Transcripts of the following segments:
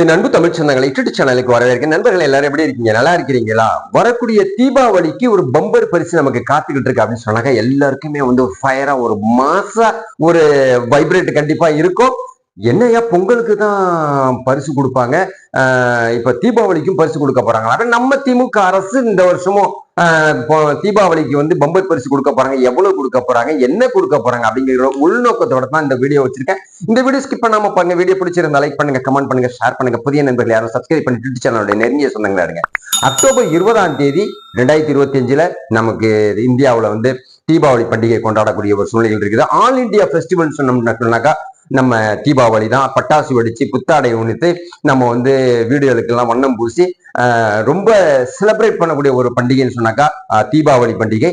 என் அன்பு தமிழ் சொந்தங்களை யூடியூப் சேனலுக்கு வரவேற்க நண்பர்கள் எல்லாரும் எப்படி இருக்கீங்க? நல்லா இருக்கிறீங்களா? வரக்கூடிய தீபாவளிக்கு ஒரு பம்பர் பரிசு நமக்கு காத்துக்கிட்டு இருக்கு அப்படின்னு சொன்னாங்க எல்லாருக்குமே வந்து ஒரு ஃபயரா ஒரு மாசா ஒரு வைப்ரேட் கண்டிப்பா இருக்கும். என்னையா பொங்கலுக்கு தான் பரிசு கொடுப்பாங்க. இப்ப தீபாவளிக்கும் பரிசு கொடுக்க போறாங்க. நம்ம திமுக அரசு இந்த வருஷமும் தீபாவளிக்கு வந்து பம்பர் பரிசு கொடுக்க போறாங்க. எவ்வளவு கொடுக்க போறாங்க? என்ன கொடுக்க போறாங்க? அப்படிங்கிற உள்நோக்கத்தோட தான் இந்த வீடியோ வச்சிருக்கேன். இந்த வீடியோ ஸ்கிப் பண்ணாம பாருங்க வீடியோ பிடிச்சிருந்தா லைக் பண்ணுங்க கமெண்ட் பண்ணுங்க ஷேர் பண்ணுங்க. புதிய நண்பர்கள் யாரும் சப்ஸ்கிரைப் பண்ணி யூடியூப் சேனலோட நெருங்கிய சொந்தங்களா இருங்க. அக்டோபர் இருபதாம் தேதி ரெண்டாயிரத்தி இருபத்தி அஞ்சுல நமக்கு இந்தியாவில் வந்து தீபாவளி பண்டிகை கொண்டாடக்கூடிய ஒரு சூழ்நிலைகள் இருக்குது. ஆல் இந்தியா ஃபெஸ்டிவல் சொன்னோம்னாக்கா நம்ம தீபாவளி தான் பட்டாசு வெடிச்சு புத்தாடை உணித்து நம்ம வந்து வீடுகளுக்கெல்லாம் வண்ணம் பூசி ரொம்ப செலிப்ரேட் பண்ணக்கூடிய ஒரு பண்டிகைன்னு சொன்னாக்கா தீபாவளி பண்டிகை.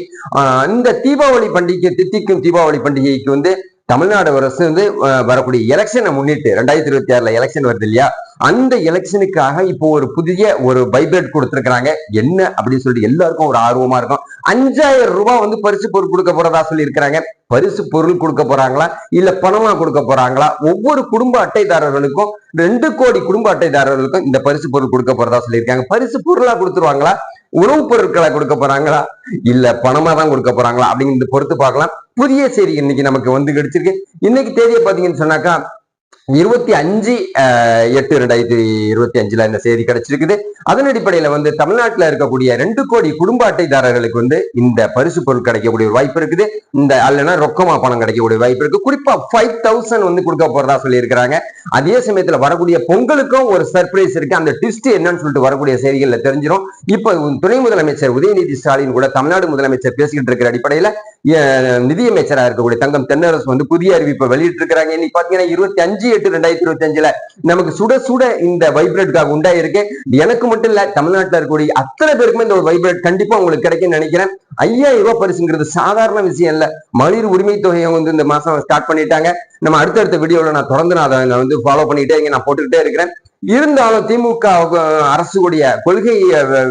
இந்த தீபாவளி பண்டிகை தித்திக்கும் தீபாவளி பண்டிகைக்கு வந்து தமிழ்நாடு அரசு வந்து வரக்கூடிய எலெக்ஷனை முன்னிட்டு ரெண்டாயிரத்தி இருபத்தி ஆறுல எலெக்ஷன் வருது இல்லையா? அந்த எலெக்ஷனுக்காக இப்போ ஒரு புதிய ஒரு வைப்ரேட் கொடுத்திருக்கிறாங்க. என்ன அப்படின்னு சொல்லிட்டு எல்லாருக்கும் ஒரு ஆர்வமா இருக்கும். அஞ்சாயிரம் ரூபாய் வந்து பரிசு பொருள் கொடுக்க போறதா சொல்லி இருக்கிறாங்க பரிசு பொருள் கொடுக்க போறாங்களா? இல்ல பணமா கொடுக்க போறாங்களா? ஒவ்வொரு குடும்ப அட்டைதாரர்களுக்கும் ரெண்டு கோடி குடும்ப அட்டைதாரர்களுக்கும் இந்த பரிசு பொருள் கொடுக்க போறதா சொல்லியிருக்காங்க. பரிசு பொருளா கொடுத்துருவாங்களா? உணவுப் பொருட்களை கொடுக்க போறாங்களா? இல்ல பணமா தான் கொடுக்க போறாங்களா? அப்படிங்கிறது பொறுத்து பார்க்கலாம். புதிய செய்தி இன்னைக்கு நமக்கு வந்து கிடைச்சிருக்கு. இன்னைக்கு தேதியை பாத்தீங்கன்னு சொன்னாக்கா இருபத்தி அஞ்சு எட்டு ரெண்டாயிரத்தி இருபத்தி அஞ்சுல இந்த செய்தி கிடைச்சிருக்குது. அதன் அடிப்படையில வந்து தமிழ்நாட்டில் இருக்கக்கூடிய ரெண்டு கோடி குடும்ப அட்டைதாரர்களுக்கு வந்து இந்த பரிசு பொருள் கிடைக்கக்கூடிய ஒரு வாய்ப்பு இருக்குது. இந்த அல்லனா ரொக்கமா பணம் கிடைக்கக்கூடிய வாய்ப்பு இருக்கு. குறிப்பா ஃபைவ் தௌசண்ட் வந்து கொடுக்க போறதா சொல்லியிருக்கிறாங்க. அதே சமயத்துல வரக்கூடிய பொங்கலுக்கும் ஒரு சர்ப்ரைஸ் இருக்கு. அந்த டிஸ்ட் என்னன்னு சொல்லிட்டு வரக்கூடிய செய்திகள்ல தெரிஞ்சிடும் இப்ப துணை முதலமைச்சர் உதயநிதி ஸ்டாலின் கூட தமிழ்நாடு முதலமைச்சர் பேசிக்கிட்டு இருக்கிற அடிப்படையில நிதியமைச்சராக நிதியமைச்சரா இருக்கக்கூடிய தங்கம் தென்னரசு வந்து புதிய அறிவிப்பை வெளியிட்டு இருக்கிறாங்க இன்னைக்கு பாத்தீங்கன்னா இருபத்தி அஞ்சு எட்டு ரெண்டாயிரத்தி இருபத்தி அஞ்சுல நமக்கு சுட சுட இந்த வைப்ரேட்காக உண்டாயிருக்கு. எனக்கு மட்டும் இல்ல தமிழ்நாட்டில் இருக்கக்கூடிய அத்தனை பேருக்குமே இந்த ஒரு வைப்ரேட் கண்டிப்பா உங்களுக்கு கிடைக்கும் நினைக்கிறேன். ஐயாயிரம் ரூபாய் பரிசுங்கிறது சாதாரண விஷயம் இல்ல. மகளிர் உரிமை தொகையை வந்து இந்த மாசம் ஸ்டார்ட் பண்ணிட்டாங்க. நம்ம அடுத்தடுத்த வீடியோல நான் தொடர்ந்து நான் அதை வந்து ஃபாலோ பண்ணிட்டே இங்க நான் போட்டுக்கிட்டே இருக்கிறேன். இருந்தாலும் திமுக அரசுடைய கொள்கை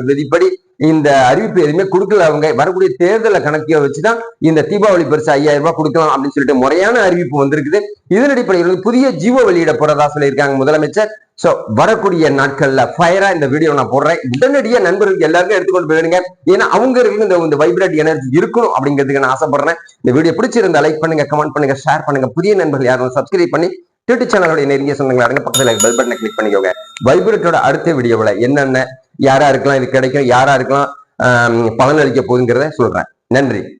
விதிப்படி இந்த அறிவிப்பு எதுவுமே கொடுக்கல அவங்க. வரக்கூடிய தேர்தலை கணக்கிய வச்சுதான் இந்த தீபாவளி பரிசு ஐயாயிரம் ரூபாய் கொடுக்கலாம் அப்படின்னு சொல்லிட்டு முறையான அறிவிப்பு வந்திருக்குது. இதன் அடிப்படையில் புதிய ஜீவோ வெளியிட போறதா சொல்லியிருக்காங்க முதலமைச்சர். சோ வரக்கூடிய நாட்கள்ல ஃபயரா இந்த வீடியோ நான் போடுறேன். உடனடியாக நண்பர்களுக்கு எல்லாருமே எடுத்துக்கொண்டு போயிடுங்க. ஏன்னா அவங்க இருக்கு இந்த இந்த வைப்ரேட் எனர்ஜி இருக்கணும் அப்படிங்கிறதுக்கு நான் ஆசைப்படுறேன். இந்த வீடியோ பிடிச்சிருந்தா லைக் பண்ணுங்க கமெண்ட் பண்ணுங்க ஷேர் பண்ணுங்க. புதிய நண்பர்கள் யாரும் சப்ஸ்கிரைப் பண்ணி யூடியூப் சேனலோட நெருங்கிய சொந்தங்களை இருங்க பக்கத்தில் பெல் பட்டனை கிளிக் பண்ணிக்கோங்க. வைப்ரேட்டோட அடுத்த வீடியோவில் என்னென்ன யாரா இருக்கலாம் இது கிடைக்கும். யாரா இருக்கலாம் ஆம், பலன் அளிக்க போகுதுங்கிறத சொல்றேன். நன்றி.